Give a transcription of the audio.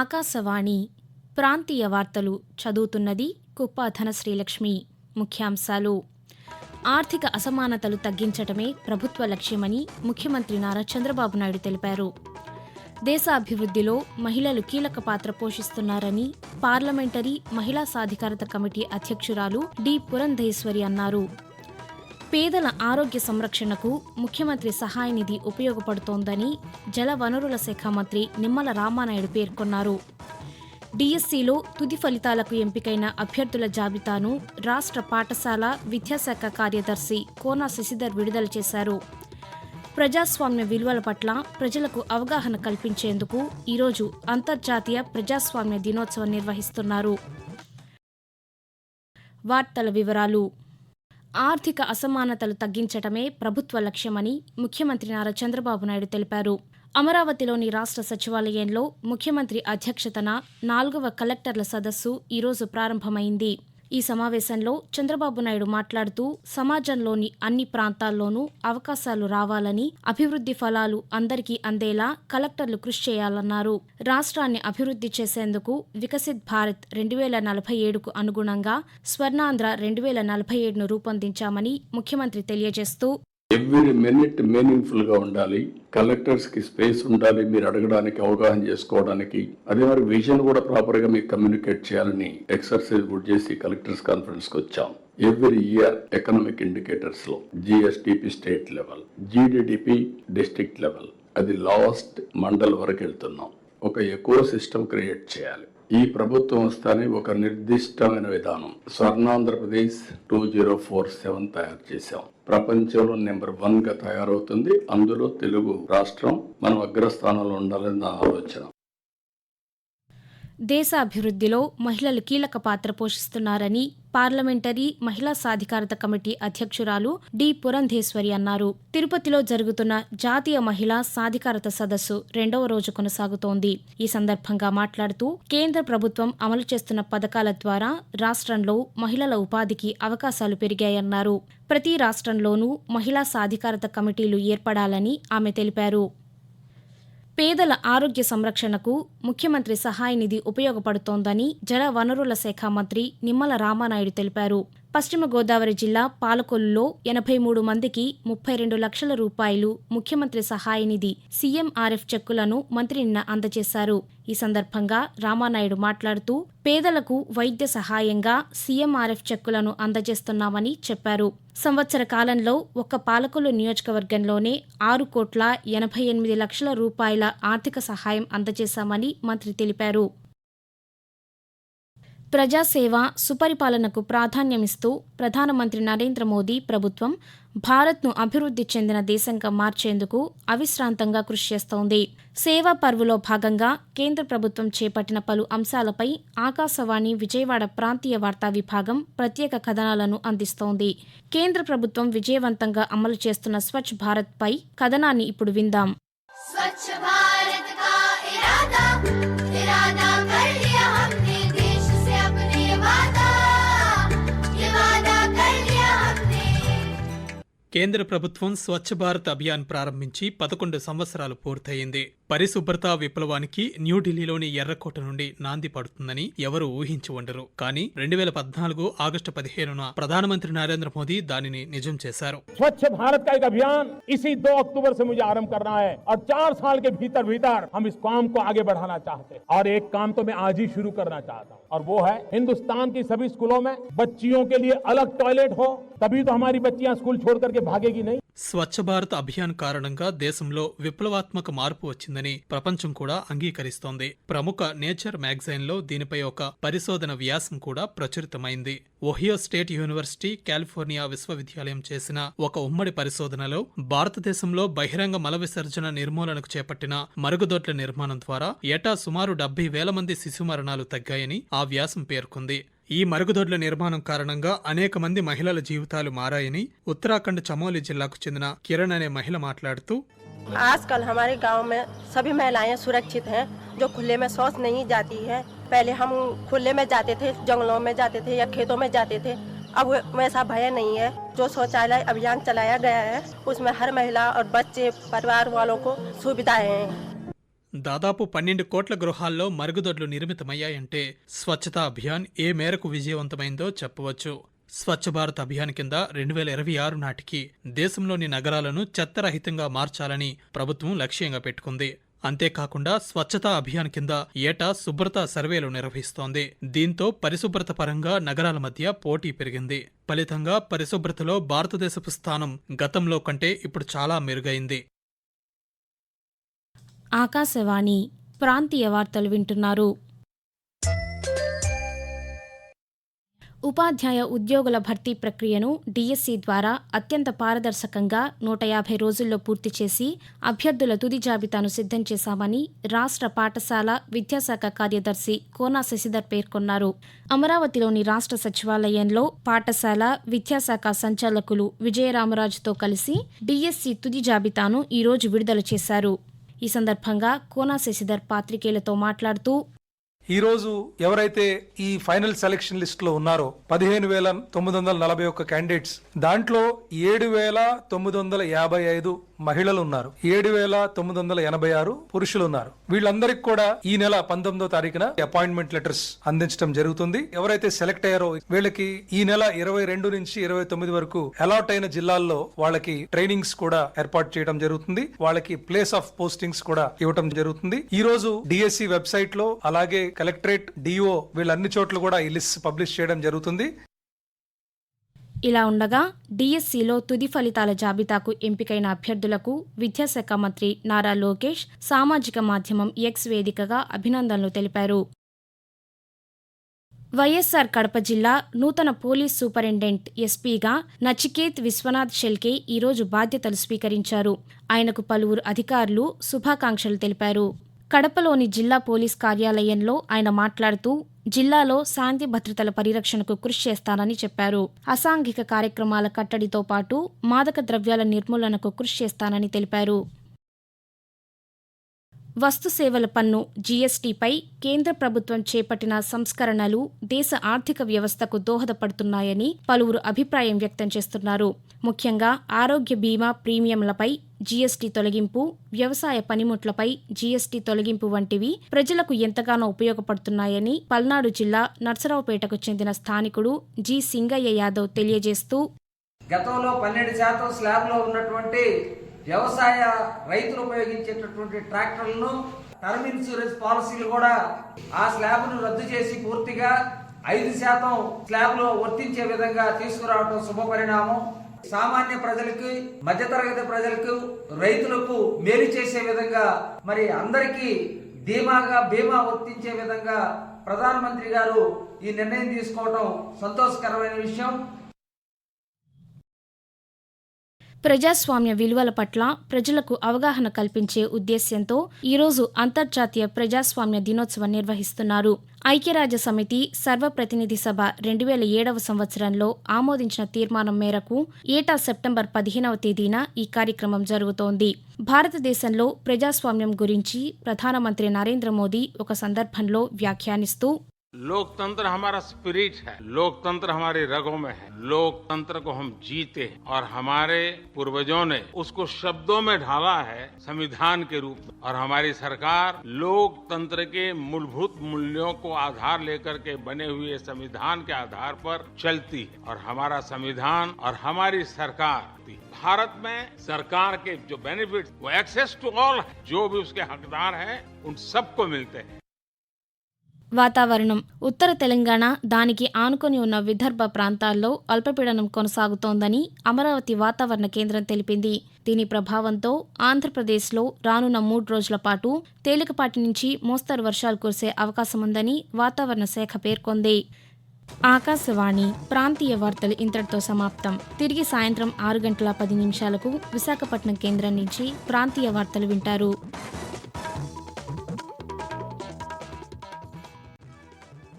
ఆకాశవాణి ప్రాంతీయ వార్తలు చదువుతున్నది కుప్ప ధనశ్రీలక్ష్మి ముఖ్యాంశాలు. ఆర్థిక అసమానతలు తగ్గించటమే ప్రభుత్వ లక్ష్యమని ముఖ్యమంత్రి నారా చంద్రబాబు నాయుడు తెలిపారు. దేశాభివృద్ధిలో మహిళలు కీలక పాత్ర పోషిస్తున్నారని పార్లమెంటరీ మహిళా సాధికారత కమిటీ అధ్యక్షురాలు డి పురంధేశ్వరి అన్నారు. పేదల ఆరోగ్య సంరక్షణకు ముఖ్యమంత్రి సహాయ నిధి ఉపయోగపడుతోందని జల వనరుల శాఖ మంత్రి నిమ్మల రామానాయుడు పేర్కొన్నారు. డిఎస్సిలో తుది ఫలితాలకు ఎంపికైన అభ్యర్థుల జాబితాను రాష్ట్ర పాఠశాల విద్యాశాఖ కార్యదర్శి కోన శశిధర్ విడుదల చేశారు. ప్రజాస్వామ్య విలువల పట్ల ప్రజలకు అవగాహన కల్పించేందుకు ఈరోజు అంతర్జాతీయ ప్రజాస్వామ్య దినోత్సవం నిర్వహిస్తున్నారు. వార్తల వివరాలు ఆర్థిక అసమానతలు తగ్గించటమే ప్రభుత్వ లక్ష్యమని ముఖ్యమంత్రి నారా చంద్రబాబు నాయుడు తెలిపారు. అమరావతిలోని రాష్ట్ర సచివాలయంలో ముఖ్యమంత్రి అధ్యక్షతన నాలుగవ కలెక్టర్ల సదస్సు ఈరోజు ప్రారంభమైంది. ఈ సమావేశంలో చంద్రబాబు నాయుడు మాట్లాడుతూ సమాజంలోని అన్ని ప్రాంతాల్లోనూ అవకాశాలు రావాలని అభివృద్ధి ఫలాలు అందరికీ అందేలా కలెక్టర్లు కృషి చేయాలన్నారు. రాష్ట్రాన్ని అభివృద్ధి చేసేందుకు వికసిత్ భారత్ రెండు వేల నలభై ఏడుకు అనుగుణంగా స్వర్ణాంధ్ర రెండు వేల నలభై ఏడును రూపొందించామని ముఖ్యమంత్రి తెలియజేస్తూ ఎవ్రీ మినిట్ మీనింగ్ఫుల్గా ఉండాలి. కలెక్టర్స్కి స్పేస్ ఉండాలి. మీరు అడగడానికి అవగాహన చేసుకోవడానికి. అదే మరి విజన్ కూడా ప్రాపర్గా మీకు కమ్యూనికేట్ చేయాలని ఎక్సర్సైజ్ కూడా చేసి కలెక్టర్స్ కాన్ఫరెన్స్కి వచ్చాం. Every year economic ఇండికేటర్స్లో GSDP state level GDDP district level అది లాస్ట్ మండల్ వరకు వెళ్తున్నాం. ఒక ఎకో సిస్టమ్ క్రియేట్ చేయాలి. ఈ ప్రభుత్వం వస్తానే ఒక నిర్దిష్టమైన విధానం. Swarnandhra Pradesh two zero four seven తయారు చేశాం. ప్రపంచంలో నెంబర్ వన్గా తయారవుతుంది. అందులో తెలుగు రాష్ట్రం మనం అగ్రస్థానంలో ఉండాలని నా ఆలోచన. దేశాభివృద్ధిలో మహిళలు కీలక పాత్ర పోషిస్తున్నారని పార్లమెంటరీ మహిళా సాధికారత కమిటీ అధ్యక్షురాలు డి. పురంధేశ్వరి అన్నారు. తిరుపతిలో జరుగుతున్న జాతీయ మహిళా సాధికారత సదస్సు రెండవ రోజు కొనసాగుతోంది. ఈ సందర్భంగా మాట్లాడుతూ కేంద్ర ప్రభుత్వం అమలు చేస్తున్న పథకాల ద్వారా రాష్ట్రంలో మహిళల ఉపాధికి అవకాశాలు పెరిగాయన్నారు. ప్రతి రాష్ట్రంలోనూ మహిళా సాధికారత కమిటీలు ఏర్పడాలని ఆమె తెలిపారు. పేదల ఆరోగ్య సంరక్షణకు ముఖ్యమంత్రి సహాయ నిధి ఉపయోగపడుతోందని జల వనరుల శాఖ మంత్రి నిమ్మల రామానాయుడు తెలిపారు. పశ్చిమ గోదావరి జిల్లా పాలకొల్లులో ఎనభై మూడు మందికి ముప్పై రెండు లక్షల రూపాయలు ముఖ్యమంత్రి సహాయ నిధి సీఎంఆర్ఎఫ్ చెక్కులను మంత్రి నిన్న అందజేశారు. ఈ సందర్భంగా రామానాయుడు మాట్లాడుతూ పేదలకు వైద్య సహాయంగా సీఎంఆర్ఎఫ్ చెక్కులను అందజేస్తున్నామని చెప్పారు. సంవత్సర కాలంలో ఒక్క పాలకొల్లు నియోజకవర్గంలోనే ఆరు కోట్ల ఎనభై ఎనిమిది లక్షల రూపాయల ఆర్థిక సహాయం అందజేశామని మంత్రి తెలిపారు. ప్రజాసేవ సుపరిపాలనకు ప్రాధాన్యమిస్తూ ప్రధానమంత్రి నరేంద్ర మోదీ ప్రభుత్వం భారత్ను అభివృద్ధి చెందిన దేశంగా మార్చేందుకు అవిశ్రాంతంగా కృషి చేస్తోంది. సేవా పర్వులో భాగంగా కేంద్ర ప్రభుత్వం చేపట్టిన పలు అంశాలపై ఆకాశవాణి విజయవాడ ప్రాంతీయ వార్తా విభాగం ప్రత్యేక కథనాలను అందిస్తోంది. కేంద్ర ప్రభుత్వం విజయవంతంగా అమలు చేస్తున్న స్వచ్ఛ భారత్పై కథనాన్ని ఇప్పుడు విందాం. స్వచ్ఛ భారత్ కేంద్ర ప్రభుత్వం స్వచ్ఛ భారత్ అభియాన్ ప్రారంభించి పదకొండు సంవత్సరాలు పూర్తయింది పరిశుభ్రత విప్లవానికి న్యూఢిల్లీలోని ఎర్రకోట నుండి నాంది పడుతుందని ఎవరు ఊహించి ఉండరు కానీ రెండు వేల పద్నాలుగు ఆగస్టు పదిహేనున ప్రధానమంత్రి నరేంద్ర మోదీ దానిని నిజం చేశారు स्वच्छ भारत का एक अभियान इसी दो अक्टूबर से मुझे आरंभ करना है और चार साल के भीतर भीतर हम इस काम को आगे बढ़ाना चाहते हैं और एक काम तो मैं आज ही शुरू करना चाहता हूँ और वो है हिंदुस्तान की सभी स्कूलों में बच्चियों के लिए अलग टॉयलेट हो तभी तो हमारी बच्चियां स्कूल छोड़ करके భాగేగి నై. స్వచ్ఛ భారత్ అభియాన్ కారణంగా దేశంలో విప్లవాత్మక మార్పు వచ్చిందని ప్రపంచం కూడా అంగీకరిస్తోంది. ప్రముఖ నేచర్ మ్యాగజైన్లో దీనిపై ఒక పరిశోధన వ్యాసం కూడా ప్రచురితమైంది. ఒహియో స్టేట్ యూనివర్సిటీ కాలిఫోర్నియా విశ్వవిద్యాలయం చేసిన ఒక ఉమ్మడి పరిశోధనలో భారతదేశంలో బహిరంగ మల విసర్జన నిర్మూలనకు చేపట్టిన మరుగుదొడ్ల నిర్మాణం ద్వారా ఏటా సుమారు డెబ్బై వేల మంది శిశు మరణాలు తగ్గాయని ఆ వ్యాసం పేర్కొంది. ఈ మరుగుదొడ్ల నిర్మాణం కారణంగా అనేక మంది మహిళల జీవితాలు మారాయని ఉత్తరాఖండ్ చమోలి జిల్లాకు చెందిన కిరణ్ అనే మహిళ మాట్లాడుతూ आजकल हमारे गांव में सभी महिलाएं सुरक्षित हैं जो खुले में शौच नहीं जाती है पहले हम खुले में जाते थे जंगलों में जाते थे या खेतों में जाते थे अब वैसा भय नहीं है जो शौचालय अभियान चलाया गया है उसमें हर महिला और बच्चे परिवार वालों को सुविधाएं हैं దాదాపు పన్నెండు కోట్ల గృహాల్లో మరుగుదొడ్లు నిర్మితమయ్యాయంటే స్వచ్ఛతా అభియాన్ ఏ మేరకు విజయవంతమైందో చెప్పవచ్చు. స్వచ్ఛ భారత్ అభియాన్ కింద రెండు వేల ఇరవై ఆరు నాటికి దేశంలోని నగరాలను చెత్తరహితంగా మార్చాలని ప్రభుత్వం లక్ష్యంగా పెట్టుకుంది. అంతేకాకుండా స్వచ్ఛతా అభియాన్ కింద ఏటా శుభ్రత సర్వేలు నిర్వహిస్తోంది. దీంతో పరిశుభ్రత పరంగా నగరాల మధ్య పోటీ పెరిగింది. ఫలితంగా పరిశుభ్రతలో భారతదేశపు స్థానం గతంలో కంటే ఇప్పుడు చాలా మెరుగైంది. ఆకాశవాణి ప్రాంతీయ వార్తలు వింటున్నారు. ఉపాధ్యాయ ఉద్యోగుల భర్తీ ప్రక్రియను డిఎస్సి ద్వారా అత్యంత పారదర్శకంగా నూట యాభై రోజుల్లో పూర్తి చేసి అభ్యర్థుల తుది జాబితాను సిద్ధం చేశామని రాష్ట్ర పాఠశాల విద్యాశాఖ కార్యదర్శి కోనా శశిధర్ పేర్కొన్నారు. అమరావతిలోని రాష్ట్ర సచివాలయంలో పాఠశాల విద్యాశాఖ సంచాలకులు విజయరామరాజుతో కలిసి డిఎస్సి తుది జాబితాను ఈరోజు విడుదల చేశారు. ఈ సందర్భంగా కోనా శశిధర్ పాత్రికేయులతో మాట్లాడుతూ ఈరోజు ఎవరైతే ఈ ఫైనల్ సెలక్షన్ లిస్టులో ఉన్నారో పదిహేను వేల తొమ్మిది వందల నలభై ఒక్క క్యాండిడేట్స్ దాంట్లో ఏడు వేల తొమ్మిది వందల యాభై ఐదు మహిళలు ఉన్నారు ఏడు వేల తొమ్మిది వందల ఎనభై ఆరు పురుషులు ఉన్నారు వీళ్ళందరికీ కూడా ఈ నెల పంతొమ్మిదో తారీఖున అపాయింట్మెంట్ లెటర్స్ అందించడం జరుగుతుంది. ఎవరైతే సెలెక్ట్ అయ్యారో వీళ్ళకి ఈ నెల ఇరవై రెండు నుంచి ఇరవై తొమ్మిది వరకు అలాట్ అయిన జిల్లాల్లో వాళ్ళకి ట్రైనింగ్స్ కూడా ఏర్పాటు చేయడం జరుగుతుంది. వాళ్ళకి ప్లేస్ ఆఫ్ పోస్టింగ్స్ కూడా ఇవ్వడం జరుగుతుంది. ఈ రోజు డిఎస్సి వెబ్సైట్లో అలాగే కలెక్టరేట్ డిఓ వీళ్ళన్ని చోట్ల కూడా ఈ లిస్ట్ పబ్లిష్ చేయడం జరుగుతుంది. ఇలా ఉండగా డిఎస్సిలో తుది ఫలితాల జాబితాకు ఎంపికైన అభ్యర్థులకు విద్యాశాఖ మంత్రి నారా లోకేష్ సామాజిక మాధ్యమం ఎక్స్ వేదికగా అభినందనలు తెలిపారు. వైఎస్సార్ కడప జిల్లా నూతన పోలీస్ సూపరింటెండెంట్ ఎస్పీగా నచికేత్ విశ్వనాథ్ షెల్కే ఈరోజు బాధ్యతలు స్వీకరించారు. ఆయనకు పలువురు అధికారులు శుభాకాంక్షలు తెలిపారు. కడపలోని జిల్లా పోలీస్ కార్యాలయంలో ఆయన మాట్లాడుతూ జిల్లాలో శాంతి భద్రతల పరిరక్షణకు కృషి చేస్తానని చెప్పారు. అసాంఘిక కార్యక్రమాల కట్టడితో పాటు మాదక ద్రవ్యాల నిర్మూలనకు కృషి చేస్తానని తెలిపారు. వస్తు సేవల పన్ను జీఎస్టీపై కేంద్ర ప్రభుత్వం చేపట్టిన సంస్కరణలు దేశ ఆర్థిక వ్యవస్థకు దోహదపడుతున్నాయని పలువురు అభిప్రాయం వ్యక్తం చేస్తున్నారు. ముఖ్యంగా ఆరోగ్య బీమా ప్రీమియంలపై జీఎస్టీ తొలగింపు వ్యవసాయ పనిముట్లపై జీఎస్టీ తొలగింపు వంటివి ప్రజలకు ఎంతగానో ఉపయోగపడుతున్నాయని పల్నాడు జిల్లా నర్సరావుపేటకు చెందిన స్థానికుడు జి సింగయ్య యాదవ్ తెలియజేస్తూ గతంలో పన్నెండు శాతం స్లాబ్లో ఉన్నటువంటి వ్యవసాయ రైతులు ఉపయోగించేటటువంటి ట్రాక్టర్లను టర్మ్ ఇన్సూరెన్స్ పాలసీలు కూడా ఆ స్లాబ్ను రద్దు చేసి పూర్తిగా ఐదు శాతం స్లాబ్లో వర్తించే విధంగా తీసుకురావడం శుభ పరిణామం సామాన్య ప్రజలకు మధ్యతరగతి ప్రజలకు రైతులకు మేలు చేసే విధంగా మరి అందరికీ ధీమాగా బీమా వర్తించే విధంగా ప్రధానమంత్రి గారు ఈ నిర్ణయం తీసుకోవడం సంతోషకరమైన విషయం. ప్రజాస్వామ్య విలువల పట్ల ప్రజలకు అవగాహన కల్పించే ఉద్దేశ్యంతో ఈరోజు అంతర్జాతీయ ప్రజాస్వామ్య దినోత్సవం నిర్వహిస్తున్నారు. ఐక్యరాజ్య సమితి సర్వప్రతినిధి సభ రెండు వేల ఏడవ సంవత్సరంలో ఆమోదించిన తీర్మానం మేరకు ఏటా సెప్టెంబర్ పదిహేనవ తేదీన ఈ కార్యక్రమం జరుగుతోంది. భారతదేశంలో ప్రజాస్వామ్యం గురించి ప్రధానమంత్రి నరేంద్ర మోదీ ఒక సందర్భంలో వ్యాఖ్యానిస్తూ लोकतंत्र हमारा स्पिरिट है। लोकतंत्र हमारे रगों में है। लोकतंत्र को हम जीते हैं और हमारे पूर्वजों ने उसको शब्दों में ढाला है संविधान के रूप में। और हमारी सरकार लोकतंत्र के मूलभूत मूल्यों को आधार लेकर के बने हुए संविधान के आधार पर चलती है। और हमारा संविधान और हमारी सरकार भारत में सरकार के जो बेनिफिट वो एक्सेस टू ऑल जो भी उसके हकदार हैं, उन सबको मिलते हैं। వాతావరణం. ఉత్తర తెలంగాణ దానికి ఆనుకొని ఉన్న విదర్భ ప్రాంతాల్లో అల్పపీడనం కొనసాగుతోందని అమరావతి వాతావరణ కేంద్రం తెలిపింది. దీని ప్రభావంతో ఆంధ్రప్రదేశ్లో రానున్న మూడు రోజుల పాటు తేలికపాటి నుంచి మోస్తరు వర్షాలు కురిసే అవకాశముందని వాతావరణ శాఖ పేర్కొంది. ఆకాశవాణి ప్రాంతీయ వార్తలు ఇంతటితో సమాప్తం. తిరిగి సాయంత్రం ఆరు గంటల పది నిమిషాలకు విశాఖపట్నం కేంద్రం నుంచి ప్రాంతీయ వార్తలు వింటారు.